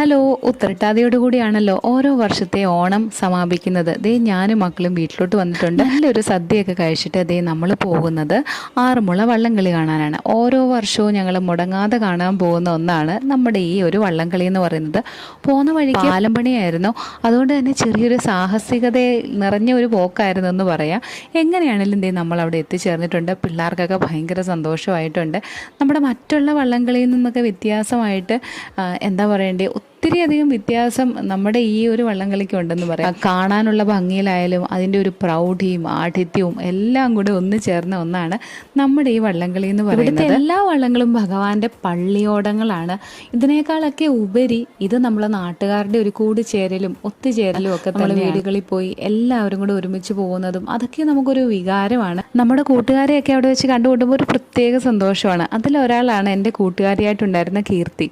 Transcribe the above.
Hello ഉത്രട്ടാതിയോടുകൂടിയാണല്ലോ ഓരോ വർഷത്തെ ഓണം സമാപിക്കുന്നത്. ദേ ഞാനും മക്കളും വീട്ടിലോട്ട് വന്നിട്ടുണ്ട്. നല്ലൊരു സദ്യയൊക്കെ കഴിച്ചിട്ട് ദേ നമ്മൾ പോകുന്നത് ആറന്മുള വള്ളംകളി കാണാനാണ്. ഓരോ വർഷവും ഞങ്ങൾ മുടങ്ങാതെ കാണാൻ പോകുന്ന ഒന്നാണ് നമ്മുടെ ഈ ഒരു വള്ളംകളി എന്ന് പറയുന്നത്. പോകുന്ന വഴിക്ക് ആലമ്പണിയായിരുന്നു അതുകൊണ്ട് തന്നെ ചെറിയൊരു സാഹസികത നിറഞ്ഞ ഒരു പോക്കായിരുന്നു എന്ന് പറയാം. എങ്ങനെയാണെങ്കിലും ദേ നമ്മൾ അവിടെ എത്തിച്ചേർന്നിട്ടുണ്ട്. പിള്ളേർക്കൊക്കെ ഭയങ്കര സന്തോഷമായിട്ടുണ്ട്. നമ്മുടെ മറ്റുള്ള വള്ളംകളിയിൽ നിന്നൊക്കെ വ്യത്യാസമായിട്ട് എന്താ പറയണ്ടേ ഒത്തിരി അധികം വ്യത്യാസം നമ്മുടെ ഈ ഒരു വള്ളംകളിക്ക് ഉണ്ടെന്ന് പറയാം. കാണാനുള്ള ഭംഗിയിലായാലും അതിന്റെ ഒരു പ്രൗഢിയും ആഠിത്യവും എല്ലാം കൂടെ ഒന്ന് ചേർന്ന ഒന്നാണ് നമ്മുടെ ഈ വള്ളംകളി എന്ന് പറയുന്നത്. എല്ലാ വള്ളങ്ങളും ഭഗവാന്റെ പള്ളിയോടങ്ങളാണ്. ഇതിനേക്കാളൊക്കെ ഉപരി ഇത് നമ്മളെ നാട്ടുകാരുടെ ഒരു കൂടിച്ചേരലും ഒത്തുചേരലും ഒക്കെ നമ്മൾ വീടുകളിൽ പോയി എല്ലാവരും കൂടെ ഒരുമിച്ച് പോകുന്നതും അതൊക്കെ നമുക്കൊരു വികാരമാണ്. നമ്മുടെ കൂട്ടുകാരെയൊക്കെ അവിടെ വെച്ച് കണ്ടുകൊണ്ടുമ്പോൾ ഒരു പ്രത്യേക സന്തോഷമാണ്. അതിലൊരാളാണ് എന്റെ കൂട്ടുകാരിയായിട്ടുണ്ടായിരുന്ന കീർത്തി.